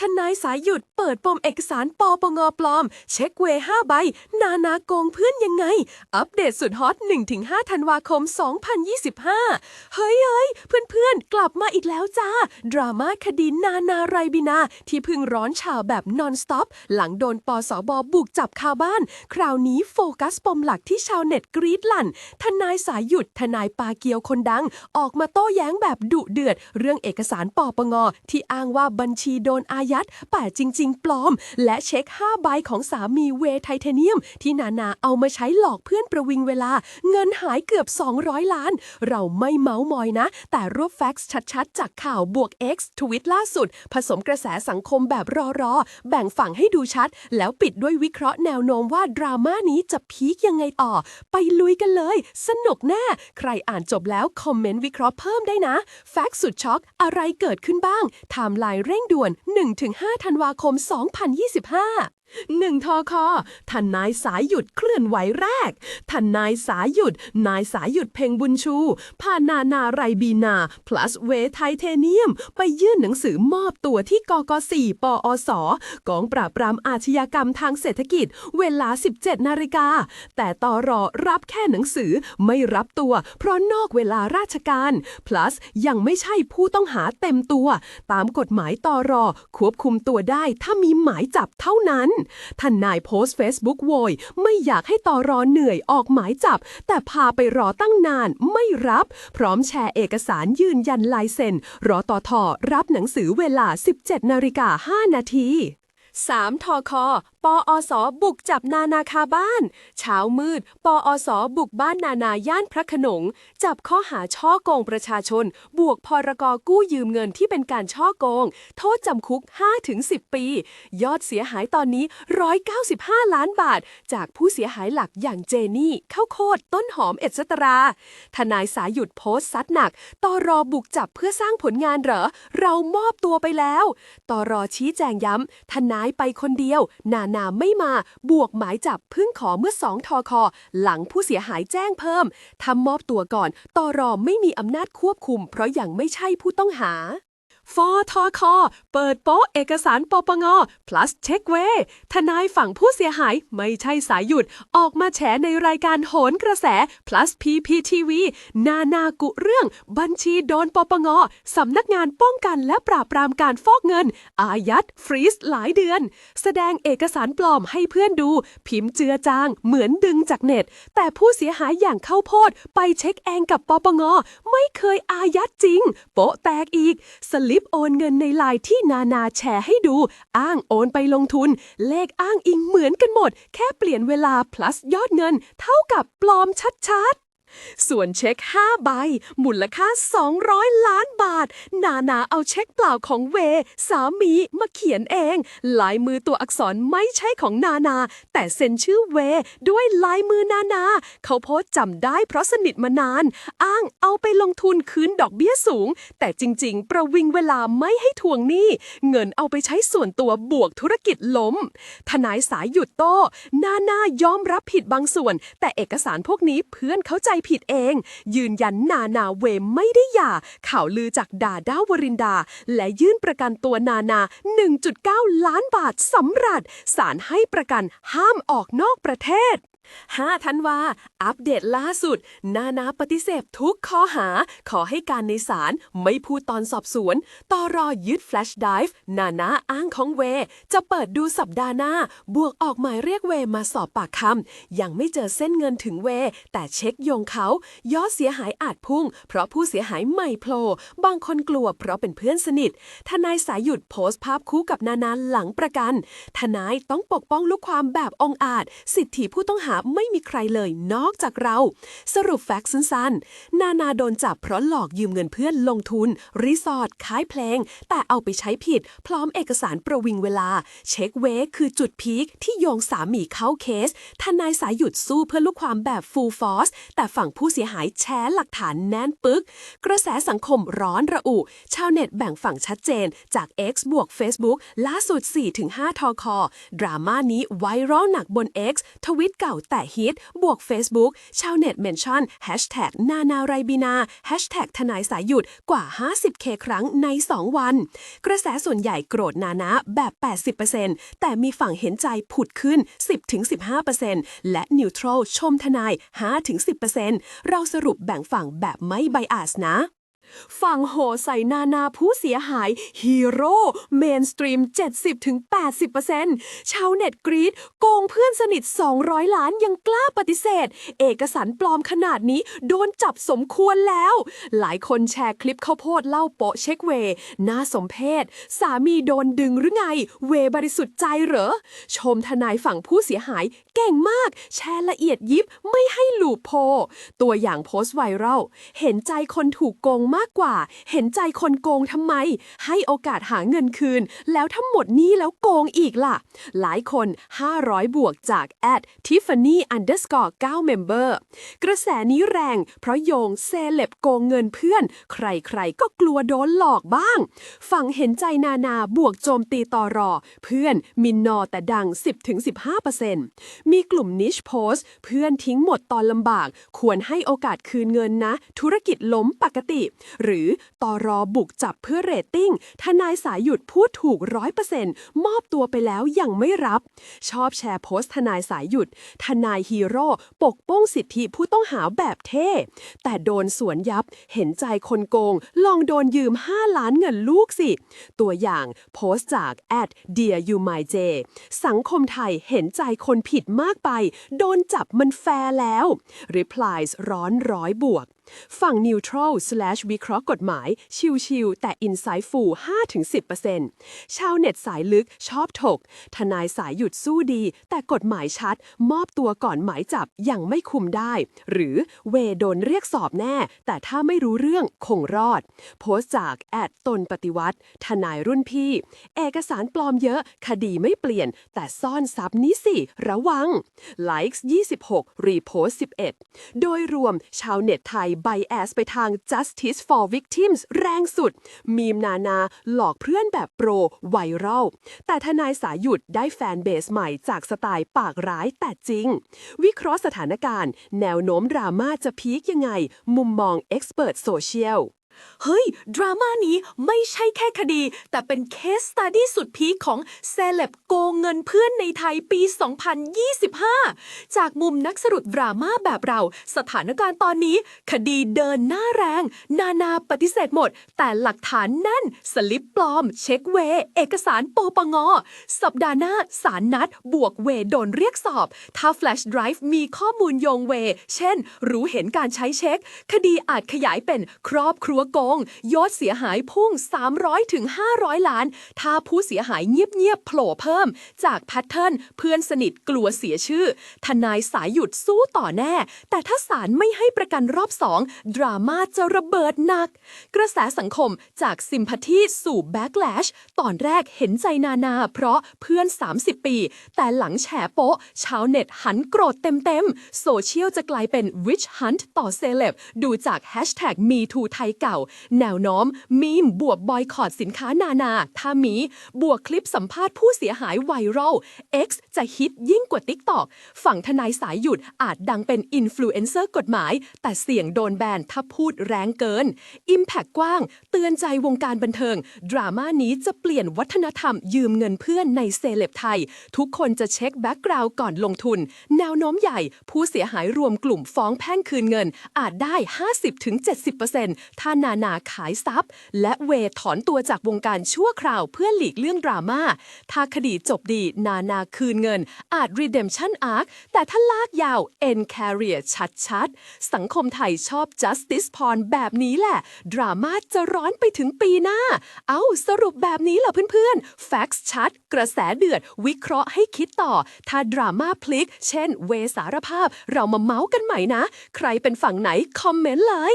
ทนายสายหยุดเปิดปมเอกสารปปงปลอม เช็คเวห้าใบ นานาโกงเพื่อนยังไง อัปเดตสุดฮอต 1-5 ธันวาคม 2025 เฮ้ยเฮ้ยเพื่อนเพื่อนๆกลับมาอีกแล้วจ้า ดราม่าคดีนานาไรบินา ที่พึ่งร้อนฉาวแบบนอนสต็อป หลังโดนปสบบุกจับคาบ้าน คราวนี้โฟกัสปมหลักที่ชาวเน็ตกรีดลั่น ทนายสายหยุดทนายปาเกียวคนดัง ออกมาโต้แย้งแบบดุเดือด เรื่องเอกสารปปงที่อ้างว่าบัญชีโดนอายัด แต่จริง ๆ ปลอม และเช็ค 5 ใบของสามีเวไทเทเนียม ที่นานาเอามาใช้หลอกเพื่อนประวิงเวลา เงินหายเกือบ 200 ล้าน เราไม่เมาส์มอยนะ แต่รวบแฟกซ์ชัดๆ จากข่าวบวก X ทวิตล่าสุด ผสมกระแสสังคมแบบรอๆ แบ่งฝั่งให้ดูชัด แล้วปิดด้วยวิเคราะห์แนวโน้มว่าดราม่านี้จะพีคยังไงต่อ ไปลุยกันเลย สนุกแน่ ใครอ่านจบแล้วคอมเมนต์วิเคราะห์เพิ่มได้นะ แฟกซ์สุดช็อก อะไรเกิดขึ้นบ้าง ไทม์ไลน์เร่งด่วน1-5 ธันวาคม 2025 หนึ่งทอคอทนายสายหยุดเคลื่อนไหวแรกทนายสายหยุด นายสายหยุดเพ่งบุญชู พานานาไรบีนา plus เวไทเทเนียม ไปยื่นหนังสือมอบตัวที่กก4ปอสกองปราบปรามอาชญากรรมทางเศรษฐกิจ เวลา 17 นาฬิกา แต่ตอรอรับแค่หนังสือไม่รับตัว เพราะนอกเวลาราชการ plus ยังไม่ใช่ผู้ต้องหาเต็มตัว ตามกฎหมายตอรอควบคุมตัวได้ถ้ามีหมายจับเท่านั้นท่านนายโพสต์ Facebook โวย ไม่อยากให้ตอรอเหนื่อยออกหมายจับ แต่พาไปรอตั้งนานไม่รับ พร้อมแชร์เอกสารยืนยันลายเซ็นรอตอทอรับหนังสือเวลา 17นาฬิกา5นาที 3 ทอคอปอสบุกจับนานาคาบ้าน เช้ามืด ปอสบุกบ้านนานาย่านพระขนง จับข้อหาช่อโกงประชาชน บวกพรกกู้ยืมเงินที่เป็นการช่อโกง โทษจำคุก 5-10 ปี ยอดเสียหายตอนนี้ 195 ล้านบาท จากผู้เสียหายหลักอย่างเจนี่ข้าโคดต้นหอมเอ็ดตรา ทนายสายหยุดโพสต์ซัดหนักตอรอบุกจับเพื่อสร้างผลงานเหรอ เรามอบตัวไปแล้วตอรอชี้แจงย้ำทนายไปคนเดียวนานาไม่มาบวกหมายจับพึ่งขอเมื่อสองทอคอ หลังผู้เสียหายแจ้งเพิ่มทำมอบตัวก่อนตอรอไม่มีอำนาจควบคุม เพราะยังไม่ใช่ผู้ต้องหา ฟอทอคอเปิดโป๊ะเอกสารปปง plus เช็คเว ทนายฝั่งผู้เสียหายไม่ใช่สายหยุด ออกมาแฉในรายการโหนกระแส plus PPTV นานากุเรื่อง บัญชีโดนปปง สำนักงานป้องกันและปราบปรามการฟอกเงิน อายัด ฟรีซหลายเดือน แสดงเอกสารปลอมให้เพื่อนดู พิมพ์เจือจาง เหมือนดึงจากเน็ต แต่ผู้เสียหายอย่างเข้าโพด ไปเช็คเองกับปปง ไม่เคยอายัดจริง โป๊ะแตกอีกสลิปโอนเงินในไลน์ที่นานาแชร์ให้ดู อ้างโอนไปลงทุน เลขอ้างอิงเหมือนกันหมด แค่เปลี่ยนเวลา plus ยอดเงิน เท่ากับปลอมชัดๆ ส่วนเช็ค 5 ใบ มูลค่า 200 ล้านบาท นานาเอาเช็คเปล่าของเว สามีมาเขียนเอง ลายมือตัวอักษรไม่ใช่ของนานา แต่เซ็นชื่อเว ด้วยลายมือนานา เขาโพสจำได้เพราะสนิทมานาน อ้างเอาไปลงทุนคืนดอกเบี้ยสูง แต่จริง ๆ ประวิงเวลาไม่ให้ทวงหนี้ เงินเอาไปใช้ส่วนตัวบวกธุรกิจล้ม ทนายสายหยุดโต้นานายอมรับผิดบางส่วน แต่เอกสารพวกนี้เพื่อนเข้าใจผิดเอง ยืนยันนานาเวไม่ได้หย่า ข่าวลือจากดาด้าวรินดา และยื่นประกันตัวนานา 1.9 ล้านบาทสำหรับศาลให้ประกันห้ามออกนอกประเทศ 5ธันวา อัปเดตล่าสุด นานาปฏิเสธทุกข้อหา ขอให้การในศาลไม่พูดตอนสอบสวนต่อรอยึดแฟลชไดฟ์นานาอ้างของเว จะเปิดดูสัปดาห์หน้า บวกออกหมายเรียกเวมาสอบปากคำ ยังไม่เจอเส้นเงินถึงเว แต่เช็คโยงเขา ยอดเสียหายอาจพุ่ง เพราะผู้เสียหายใหม่โผล่บางคนกลัวเพราะเป็นเพื่อนสนิท ทนายสายหยุดโพสต์ภาพคู่กับนานาหลังประกัน ทนายต้องปกป้องลูกความแบบองอาจ สิทธิผู้ต้องหาไม่มีใครเลยนอกจากเรา สรุปแฟกต์สั้นๆ นานาโดนจับเพราะหลอกยืมเงินเพื่อนลงทุน รีสอร์ทขายเพลง แต่เอาไปใช้ผิด พร้อมเอกสารประวิงเวลา เช็คเวคือจุดพีคที่โยงสามีเข้าเคส ทนายสายหยุดสู้เพื่อลูกความแบบฟูลฟอสแต่ฝั่งผู้เสียหายแชร์หลักฐานแน่นปึก กระแสสังคมร้อนระอุ ชาวเน็ตแบ่งฝั่งชัดเจน จาก X บวก Facebook ล่าสุด 4-5 ทอคอดราม่านี้ไวรัลหนักบน X ทวิตเก่าแต่ฮิตบวก Facebook ชาวเน็ตเมนชั่น Hashtag นานาไรบีนา Hashtag ทนายสายหยุดกว่า 50k ครั้งใน 2 วัน กระแสส่วนใหญ่โกรธนานะแบบ 80%แต่มีฝั่งเห็นใจผุดขึ้น 10-15%และนิวทรัลชมทนาย 5-10%เราสรุปแบ่งฝั่งแบบไม่ไบอาสนะ ฝั่งโหใส่นานาผู้เสียหาย ฮีโร่เมนสตรีม 70-80%ชาวเน็ตกรีดโกงเพื่อนสนิท 200 ล้านยังกล้าปฏิเสธ เอกสารปลอมขนาดนี้โดนจับสมควรแล้ว หลายคนแชร์คลิปข้าวโพดเล่าโปะเช็คเว น่าสมเพชสามีโดนดึงหรือไง เวบริสุทธิ์ใจเหรอ ชมทนายฝั่งผู้เสียหายเก่งมาก แชร์ละเอียดยิบไม่ให้หลูโพ ตัวอย่างโพสต์ไวรัลเห็นใจคนถูกโกงมากากว่า เห็นใจคนโกงทำไม ให้โอกาสหาเงินคืน แล้วทั้งหมดนี้แล้วโกงอีกล่ะ หลายคน 500 บวกจาก at tiffany underscore 9 member กระแสนี้แรง เพราะโยงเซเลบโกงเงินเพื่อน ใครๆก็กลัวโดนหลอกบ้าง ฝั่งเห็นใจนานาบวกโจมตีต่อรอ เพื่อนมินนอแต่ดัง 10-15%มีกลุ่มนิชโพสเพื่อนทิ้งหมดตอนลำบาก ควรให้โอกาสคืนเงินนะ ธุรกิจล้มปกติหรือตอรอบุกจับเพื่อเรตติ้ง ทนายสายหยุดพูดถูกร้อยเปอร์เซ็นต์มอบตัวไปแล้วยังไม่รับ ชอบแชร์โพสต์ทนายสายหยุด ทนายฮีโร่ปกป้องสิทธิผู้ต้องหาแบบเท่ แต่โดนสวนยับ เห็นใจคนโกง ลองโดนยืม 5 ล้านเงินลูกสิ ตัวอย่างโพสต์จาก at dear you my j สังคมไทยเห็นใจคนผิดมากไป โดนจับมันแฟร์แล้ว replies ร้อนร้อยบวก ฝั่ง neutral slash วิเคราะห์กฎหมาย ชิวๆแต่ insightful 5-10%ชาวเน็ตสายลึกชอบถก ทนายสายหยุดสู้ดี แต่กฎหมายชัด มอบตัวก่อนหมายจับยังไม่คุมได้ หรือเวโดนเรียกสอบแน่ แต่ถ้าไม่รู้เรื่องคงรอด โพสต์จากแอดตนปฏิวัติ ทนายรุ่นพี่ เอกสารปลอมเยอะ คดีไม่เปลี่ยน แต่ซ่อนซับนี้สิ ระวัง likes 26 repost 11 โดยรวมชาวเน็ตไทย bias ไปทาง justice for victims แรงสุด มีมนานาหลอกเพื่อนแบบโปรไวรัล แต่ทนายสายหยุดได้แฟนเบสใหม่จากสไตล์ปากร้ายแต่จริง วิเคราะห์สถานการณ์ แนวโน้มดราม่าจะพีคยังไง มุมมอง Expert Social เฮ้ย ดราม่านี้ไม่ใช่แค่คดี แต่เป็นเคสสต u ดี้สุดพีคของเซเลบโกงเงินเพื่อนในไทยปี 2025 จากมุมนักสรุปดราม่าแบบเรา สถานการณ์ตอนนี้ คดีเดินหน้าแรง นานาปฏิเสธหมด แต่หลักฐานแน่น สลิปปลอม เช็คเว เอกสารปปง สัปดาห์หน้าสารนัด บวกเวโดนเรียกสอบ ถ้า Flash Drive มีข้อมูลโยงเว เช่น รู้เห็นการใช้เช็ค คดีอาจขยายเป็นครอบครัวโกง ยอดเสียหายพุ่ง300ถึง500 ล้าน ถ้าผู้เสียหายเงียบๆโผล่เพิ่ม จากแพทเทิร์นเพื่อนสนิทกลัวเสียชื่อ ทนายสายหยุดสู้ต่อแน่ แต่ถ้าศาลไม่ให้ประกันรอบสองดราม่าจะระเบิดหนัก กระแสสังคมจากซิมพัทีสู่แบ็กแลชตอนแรกเห็นใจนานา เพราะเพื่อน 30 ปี แต่หลังแฉโป๊ะ ชาวเน็ตหันโกรธเต็มๆ โซเชียลจะกลายเป็น witch hunt ต่อเซเลบดูจากแฮชแท็ก MeToo ไทยเก่าแนวโน้ม มีมบวกบอยคอรดสินค้านานา ถ้ามี บวกคลิปสัมภาษณ์ผู้เสียหายไวรัล X จะฮิตยิ่งกว่า TikTok ฝั่งทนายสายหยุดอาจดังเป็นอินฟลูเอนเซอร์กฎหมาย แต่เสี่ยงโดนแบนถ้าพูดแรงเกิน Impact กว้าง เตือนใจวงการบันเทิง ดราม่านี้จะเปลี่ยนวัฒนธรรมยืมเงินเพื่อนในเซเลบไทย ทุกคนจะเช็คแบ็กกราวก่อนลงทุน แนวโน้มใหญ่ ผู้เสียหายรวมกลุ่มฟ้องแพ่งคืนเงิน อาจได้ 50-70%ถ้านานาขายทรัพย์ และเวทถอนตัวจากวงการชั่วคราวเพื่อหลีกเลี่ยงดราม่า ถ้าคดีจบดีนานาคืนเงิน อาจ redemption arc แต่ถ้าลากยาว end career ชัดๆ สังคมไทยชอบ justice porn แบบนี้แหละ ดราม่าจะร้อนไปถึงปีหน้า เอาสรุปแบบนี้เหรอเพื่อนๆ facts ชัด กระแสเดือด วิเคราะห์ให้คิดต่อ ถ้าดราม่าพลิก เช่น เวสารภาพ เรามาเมาส์กันใหม่นะ ใครเป็นฝั่งไหน คอมเมนต์เลย